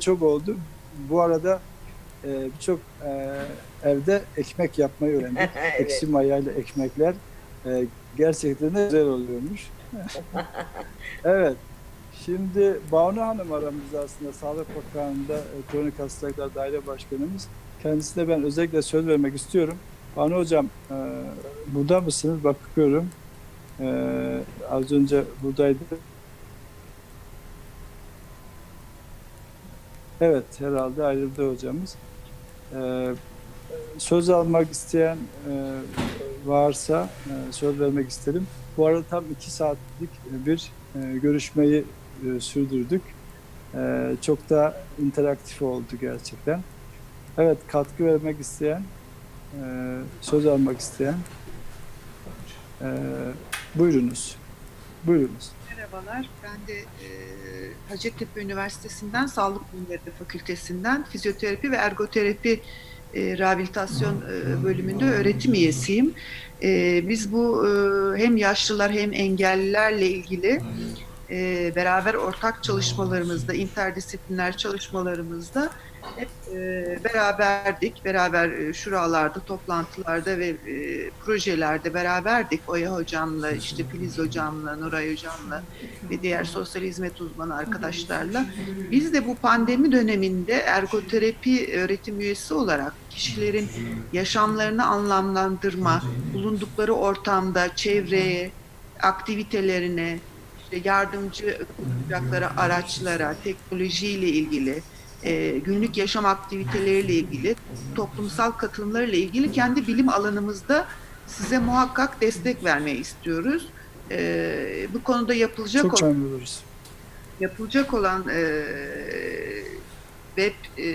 çok oldu. Bu arada e, birçok e, evde ekmek yapmayı öğrendik. Evet. Ekşi mayayla ekmekler e, gerçekten de güzel oluyormuş. evet. Şimdi Banu Hanım aramızda aslında Sağlık Bakanlığı'nda e, kronik hastalıklar daire başkanımız. Kendisine ben özellikle söz vermek istiyorum. Banu Hocam e, burada mısınız? Bakıyorum. E, az önce buradaydı. Evet, herhalde ayrıldı hocamız. Ee, söz almak isteyen e, varsa e, söz vermek isterim. Bu arada tam iki saatlik bir e, görüşmeyi e, sürdürdük. E, çok da interaktif oldu gerçekten. Evet, katkı vermek isteyen, e, söz almak isteyen, e, buyurunuz. Buyurunuz. Merhabalar, ben de e, Hacettepe Üniversitesi'nden Sağlık Bilimleri Fakültesinden Fizyoterapi ve Ergoterapi e, Rehabilitasyon e, bölümünde öğretim üyesiyim. E, biz bu e, hem yaşlılar hem engellilerle ilgili e, beraber ortak çalışmalarımızda, interdisipliner çalışmalarımızda hep e, beraberdik. Beraber e, şuralarda, toplantılarda ve e, projelerde beraberdik. Oya hocamla, işte Filiz hocamla, Nuray hocamla ve diğer sosyal hizmet uzmanı arkadaşlarla. Biz de bu pandemi döneminde ergoterapi öğretim üyesi olarak kişilerin yaşamlarını anlamlandırma, bulundukları ortamda, çevreye, aktivitelerine, işte yardımcı olacakları araçlara, teknolojiyle ilgili, e, günlük yaşam aktiviteleriyle ilgili, toplumsal katılımlarıyla ilgili kendi bilim alanımızda size muhakkak destek vermeyi istiyoruz. E, bu konuda yapılacak Çok olan yapılacak olan e, web e,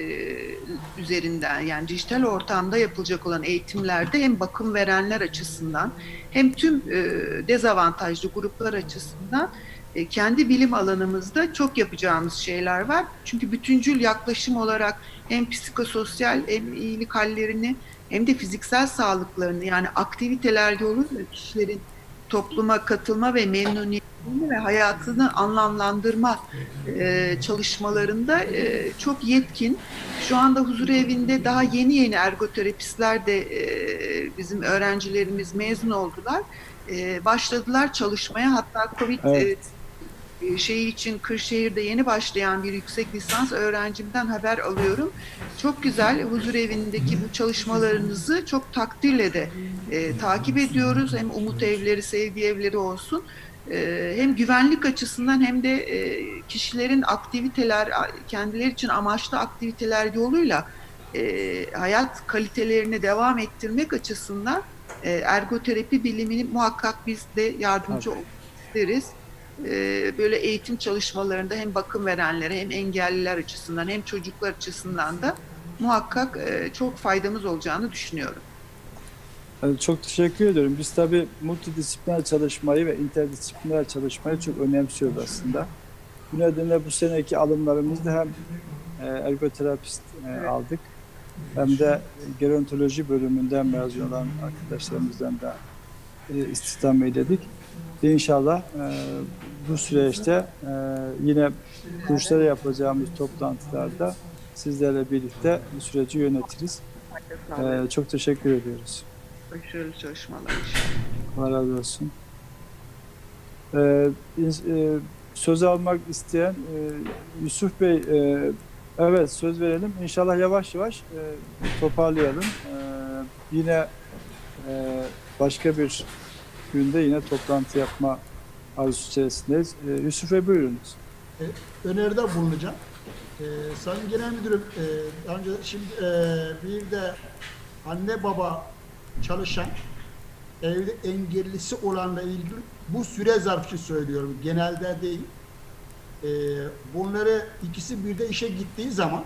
üzerinden yani dijital ortamda yapılacak olan eğitimlerde hem bakım verenler açısından hem tüm e, dezavantajlı gruplar açısından e, kendi bilim alanımızda çok yapacağımız şeyler var. Çünkü bütüncül yaklaşım olarak hem psikososyal hem iyilik hallerini hem de fiziksel sağlıklarını yani aktiviteler yoluyla kişilerin topluma katılma ve memnuniyetini ve hayatını anlamlandırma e, çalışmalarında e, çok yetkin. Şu anda huzur evinde daha yeni yeni ergoterapistler de e, bizim öğrencilerimiz mezun oldular. E, başladılar çalışmaya. Hatta Covid Evet. e, şeyi için Kırşehir'de yeni başlayan bir yüksek lisans öğrencimden haber alıyorum. Çok güzel huzur evindeki bu çalışmalarınızı çok takdirle de e, takip ediyoruz. Hem umut evleri, sevgi evleri olsun. E, hem güvenlik açısından hem de e, kişilerin aktiviteler, kendileri için amaçlı aktiviteler yoluyla e, hayat kalitelerini devam ettirmek açısından e, ergoterapi bilimini muhakkak biz de yardımcı olmak isteriz. E, böyle eğitim çalışmalarında hem bakım verenlere hem engelliler açısından hem çocuklar açısından da muhakkak e, çok faydamız olacağını düşünüyorum. Evet, Çok teşekkür ediyorum. Biz tabii multidisipliner çalışmayı ve interdisipliner çalışmayı çok önemsiyoruz aslında. Bu nedenle bu seneki alımlarımızda hem e, ergoterapist e, aldık hem de gerontoloji bölümünden mezun olan arkadaşlarımızdan da istihdam eyledik. İnşallah bu süreçte e, yine kurslara yapacağımız toplantılarda sizlerle birlikte bu süreci yönetiriz. E, çok teşekkür ediyoruz. Başarılı çalışmalar inşallah. Allah razı olsun. İns- e, söz almak isteyen e, Yusuf Bey, e, evet söz verelim. İnşallah yavaş yavaş e, toparlayalım. E, yine e, başka bir günde yine toplantı yapma arzusu içerisindeyiz. E, Yusuf Bey buyurunuz. öneride bulunacağım. Ee, Sayın Genel Müdürüm, e, daha önce şimdi e, bir de anne baba çalışan evde engellisi olanla ilgili bu süre zarfı için söylüyorum. Genelde değil. Ee, bunları ikisi bir de işe gittiği zaman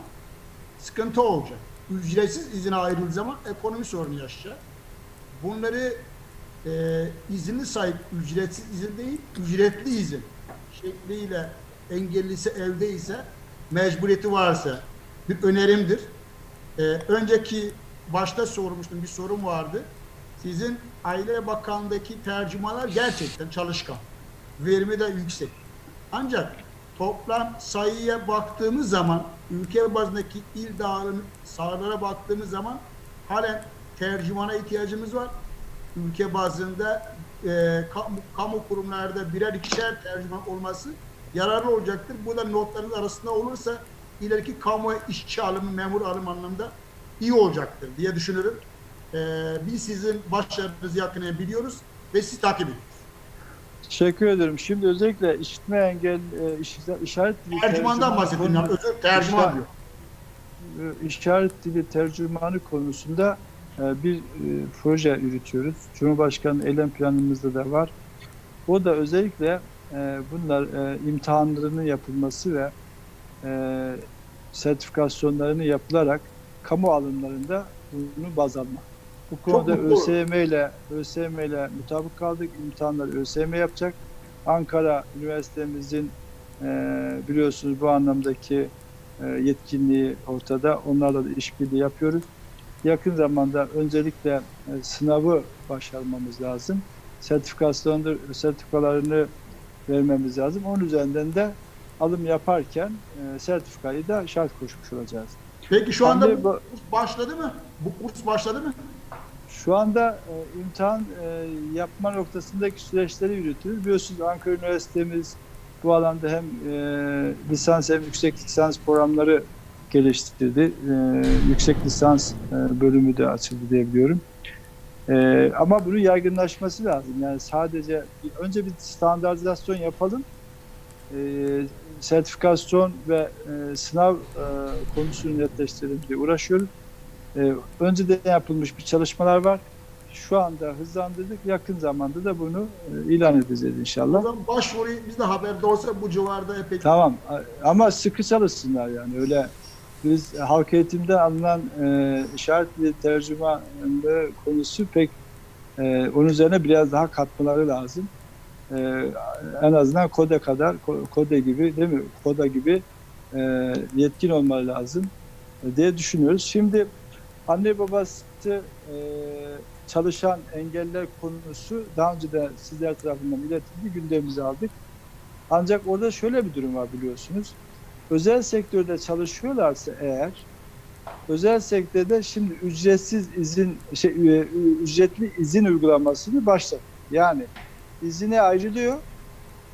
sıkıntı olacak. Ücretsiz izine ayrıldığı zaman ekonomi sorunu yaşayacak. Bunları e, izinli sahip ücretsiz izin değil, ücretli izin şekliyle engellisi evdeyse mecburiyeti varsa bir önerimdir. Ee, önceki başta sormuştum bir sorum vardı. Sizin Aile Bakanlığı'ndaki tercümalar gerçekten çalışkan. Verimi de yüksek. Ancak toplam sayıya baktığımız zaman ülke bazındaki il dağılım sahalara baktığımız zaman halen tercümana ihtiyacımız var. Ülke bazında e, kamu, kamu kurumlarda birer ikişer tercüman olması yararlı olacaktır. Bu da notların arasında olursa ileriki kamu işçi alımı, memur alım anlamında iyi olacaktır diye düşünürüm. E, biz sizin başarınızı yakinen biliyoruz ve sizi takip ediyoruz. Teşekkür ederim. Şimdi özellikle işitme engel e, iş- işaret dili Tercümandan bahsettim. Özür tercüman diyor. e, işaret dili tercümanı konusunda bir e, proje yürütüyoruz. Cumhurbaşkanı eylem planımızda da var. O da özellikle e, bunlar e, imtihanlarının yapılması ve e, sertifikasyonlarını yapılarak kamu alımlarında bunu baz almak. Bu konuda. ÖSYM ile ÖSYM ile mutabık kaldık. İmtihanları ÖSYM yapacak. Ankara Üniversitemizin e, biliyorsunuz bu anlamdaki e, yetkinliği ortada. Onlarla da işbirliği yapıyoruz. Yakın zamanda öncelikle e, sınavı başarmamız lazım. Sertifikasyonları, sertifikalarını vermemiz lazım. Onun üzerinden de alım yaparken e, sertifikayı da şart koşmuş olacağız. Peki şu anda bu bu- kurs başladı mı? Bu kurs başladı mı? Şu anda e, imtihan e, yapma noktasındaki süreçleri yürütüyoruz. Biliyorsunuz Ankara Üniversitemiz bu alanda hem e, lisans hem yüksek lisans programları geliştirdi. E, yüksek lisans e, bölümü de açıldı diye biliyorum. E, ama bunun yaygınlaşması lazım. Yani sadece önce bir standartizasyon yapalım. E, sertifikasyon ve e, sınav e, konusunu netleştirelim diye uğraşıyoruz. Ee, önceden yapılmış bir çalışmalar var. Şu anda hızlandırdık. Yakın zamanda da bunu e, ilan edeceğiz O inşallah. zaman başvuruyu biz de haberde olsa bu civarda epey Tamam. Ama sıkı çalışsınlar yani. Öyle biz halk eğitimde alınan e, işaret dili tercümanı konusu pek e, onun üzerine biraz daha katmaları lazım. E, en azından KODE kadar, Ko- KODE gibi değil mi? KODA gibi e, yetkin olmaları lazım e, diye düşünüyoruz. Şimdi anne babası e, çalışan engeller konusu daha önce de sizler tarafından iletildi, gündemimize aldık. Ancak orada şöyle bir durum var biliyorsunuz. Özel sektörde çalışıyorlarsa eğer özel sektörde şimdi ücretsiz izin şey e, ücretli izin uygulamasını başladı. Yani izine ayrılıyor.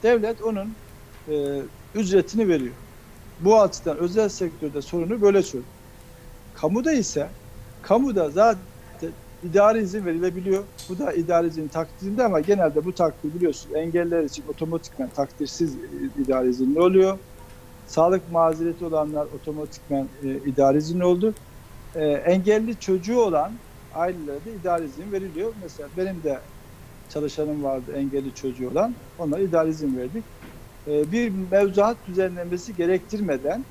Devlet onun e, ücretini veriyor. Bu açıdan özel sektörde sorunu böyle çözüyor. Kamuda ise kamuda zaten idari izin verilebiliyor. Bu da idari izin takdirinde ama genelde bu takdir biliyorsunuz engeller için otomatikman takdirsiz idari izinli oluyor. Sağlık mazereti olanlar otomatikman e, idari izin oldu. E, engelli çocuğu olan ailelere de idari izin veriliyor. Mesela benim de çalışanım vardı engelli çocuğu olan. Onlara idari izin verdik. E, bir mevzuat düzenlemesi gerektirmeden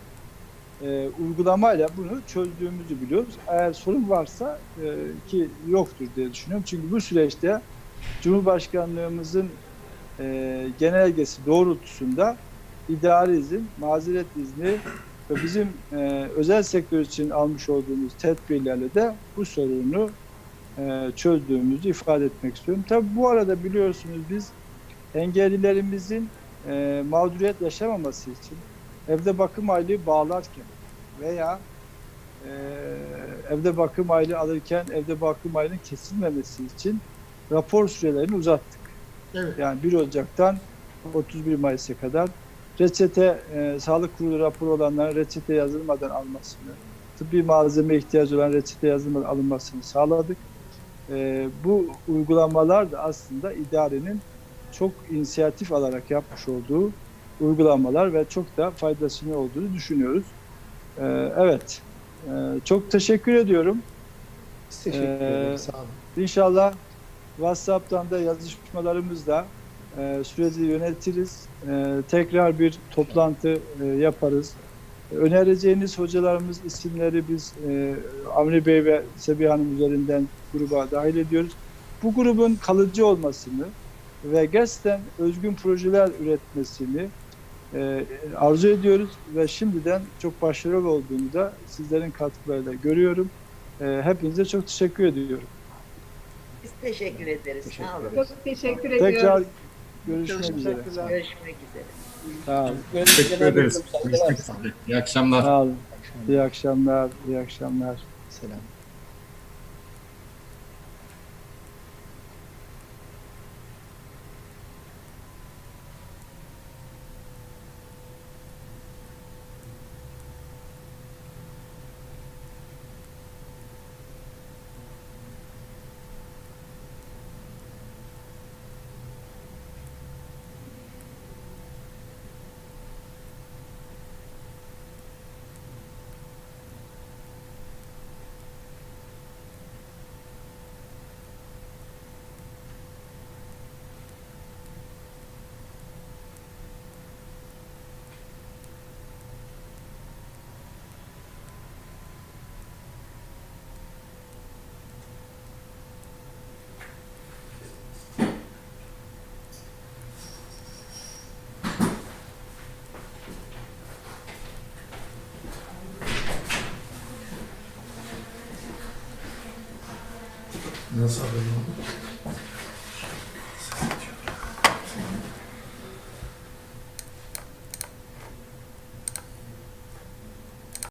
e, uygulamayla bunu çözdüğümüzü biliyoruz. Eğer sorun varsa e, ki yoktur diye düşünüyorum. Çünkü bu süreçte Cumhurbaşkanlığımızın e, genelgesi doğrultusunda idari izin, mazeret izni ve bizim e, özel sektör için almış olduğumuz tedbirlerle de bu sorunu e, çözdüğümüzü ifade etmek istiyorum. Tabii bu arada biliyorsunuz biz engellilerimizin e, mağduriyet yaşamaması için evde bakım aylığı bağlarken veya e, evde bakım aylığı alırken evde bakım aylığının kesilmemesi için rapor sürelerini uzattık. evet. Yani 1 Ocak'tan 31 Mayıs'a kadar reçete, e, sağlık kurulu raporu olanların reçete yazılmadan almasını, tıbbi malzeme ihtiyacı olan reçete yazılmadan alınmasını sağladık. E, bu uygulamalar da aslında idarenin çok inisiyatif alarak yapmış olduğu uygulamalar ve çok da faydasını olduğunu düşünüyoruz. E, evet, e, çok teşekkür ediyorum. Biz teşekkür Ee, ederiz. Sağ olun. İnşallah WhatsApp'tan da yazışmalarımızla e, süreci yönetiriz. E, tekrar bir toplantı e, yaparız. Önereceğiniz hocalarımız isimleri biz e, Avni Bey ve Sebiha Hanım üzerinden gruba dahil ediyoruz. Bu grubun kalıcı olmasını ve gerçekten özgün projeler üretmesini e, arzu ediyoruz ve şimdiden çok başarılı olduğunu da sizlerin katkılarıyla görüyorum. E, hepinize çok teşekkür ediyorum. Biz teşekkür ederiz. Teşekkür Sağ olun. ederiz. Çok teşekkür ediyoruz. Tekrar görüşmek üzere. Görüşmek üzere. Sağ olun. Teşekkür ederiz. Görüşmek üzere. İyi akşamlar. Sağ olun. İyi akşamlar. İyi akşamlar. Selam. 那啥的。